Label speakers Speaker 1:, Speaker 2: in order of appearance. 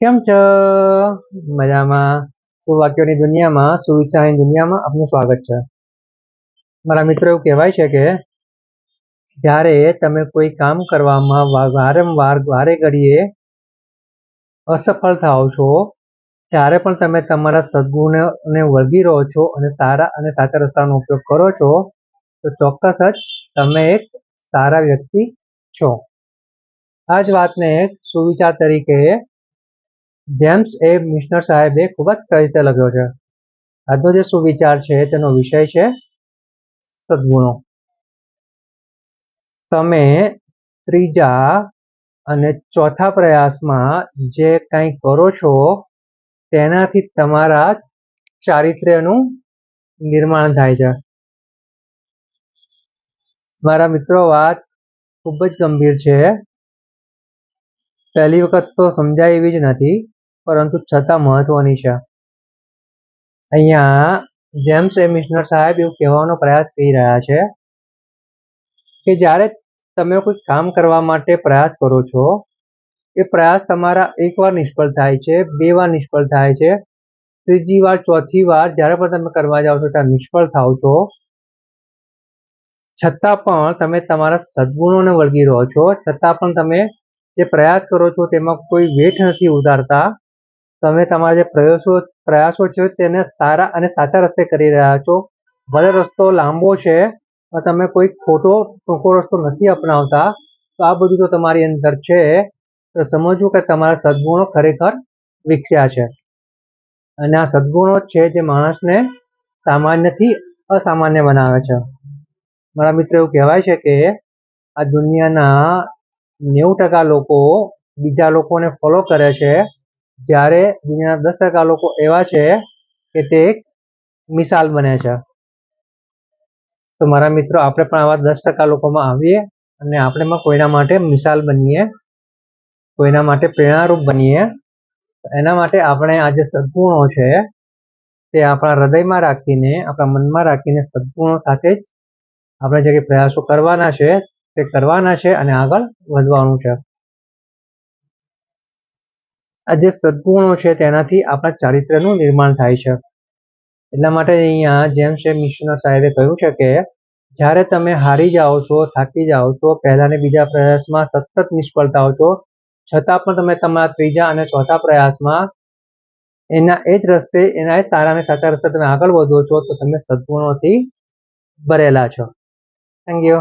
Speaker 1: કેમ છો? મજામાં. સુવાક્યોની દુનિયામાં, સુવિચારની દુનિયામાં આપનું સ્વાગત છે. મારા મિત્રો, એવું કહેવાય છે કે જ્યારે તમે કોઈ કામ કરવામાં વારંવાર વારે ઘડીએ અસફળ થાઓ છો, ત્યારે પણ તમે તમારા સદગુણને વળગી રહો છો અને સારા અને સાચા રસ્તાનો ઉપયોગ કરો છો, તો ચોક્કસ જ તમે એક સારા વ્યક્તિ છો. આ જ વાતને સુવિચાર તરીકે જેમ્સ એ મિશનર સાહેબે ખૂબ જ સરસ રીતે લખ્યો છે. આજનો જે સુવિચાર છે તેનો વિષય છે સદગુણો. તમે ત્રીજા અને ચોથા પ્રયાસમાં જે કંઈ કરો છો તેનાથી તમારા ચારિત્ર્યનું નિર્માણ થાય છે. મારા મિત્રો, વાત ખૂબ જ ગંભીર છે. પહેલી વખત તો સમજાય એવી જ નથી. પરંતુ છતાં મહત્વની છે. અહીંયા જેમ્સ મિશનર સાહેબ એવું કહેવાનો પ્રયાસ કરી રહ્યા છે કે જ્યારે તમે કોઈ કામ કરવા માટે પ્રયાસ કરો છો, એ પ્રયાસ તમારા એકવાર નિષ્ફળ થાય છે, બે વાર નિષ્ફળ થાય છે, ત્રીજી વાર, ચોથી વાર જ્યારે પણ તમે કરવા જાઓ છો ત્યારે નિષ્ફળ થાઓ છો, છતાં પણ તમે તમારા સદગુણોને વળગી રહો છો, છતાં પણ તમે જે પ્રયાસ કરો છો તેમાં કોઈ વેઠ નથી ઉતારતા તમે તમારા જે પ્રયાસો પ્રયાસો છે તેને સારા અને સાચા રસ્તે કરી રહ્યા છો. ભલે રસ્તો લાંબો છે, પણ તમે કોઈ ખોટો, ટૂંકો રસ્તો નથી અપનાવતા. તો આ બધું જો તમારી અંદર છે, તો સમજવું કે તમારા સદગુણો ખરેખર વિકસ્યા છે. અને આ સદગુણો છે જે માણસને સામાન્યથી અસામાન્ય બનાવે છે. મારા મિત્ર એવું કહેવાય છે કે આ દુનિયાના નેવું ટકા લોકો બીજા લોકોને ફોલો કરે છે જ્યારે દુનિયાના દસ ટકા લોકો એવા છે કે તે એક મિસાલ બને છે. તો મારા મિત્રો, આપણે પણ આવા દસ ટકા લોકોમાં આવીએ અને આપણે પણ કોઈના માટે મિસાલ બનીએ, કોઈના માટે પ્રેરણારૂપ બનીએ. એના માટે આપણે આ જે સદગુણો છે, તે આપણા હૃદયમાં રાખીને, આપણા મનમાં રાખીને સદગુણો સાથે જ આપણે જે પ્રયાસો કરવાના છે, તે કરવાના છે અને આગળ વધવાનું છે. આ જે સદગુણો છે તેનાથી આપણા ચારિત્ર્યનું નિર્માણ થાય છે. એટલા માટે અહીંયા જેમ છે મિશનર સાહેબે કહ્યું છે કે, જ્યારે તમે હારી જાઓ છો, થાકી જાઓ છો, પહેલા બીજા પ્રયાસમાં સતત નિષ્ફળ થાઓ છો, છતાં પણ તમે તમારા ત્રીજા અને ચોથા પ્રયાસમાં એના એ જ રસ્તે, એના એ સારા અને સાચા રસ્તે તમે આગળ વધો છો, તો તમે સદગુણોથી ભરેલા છો. Thank you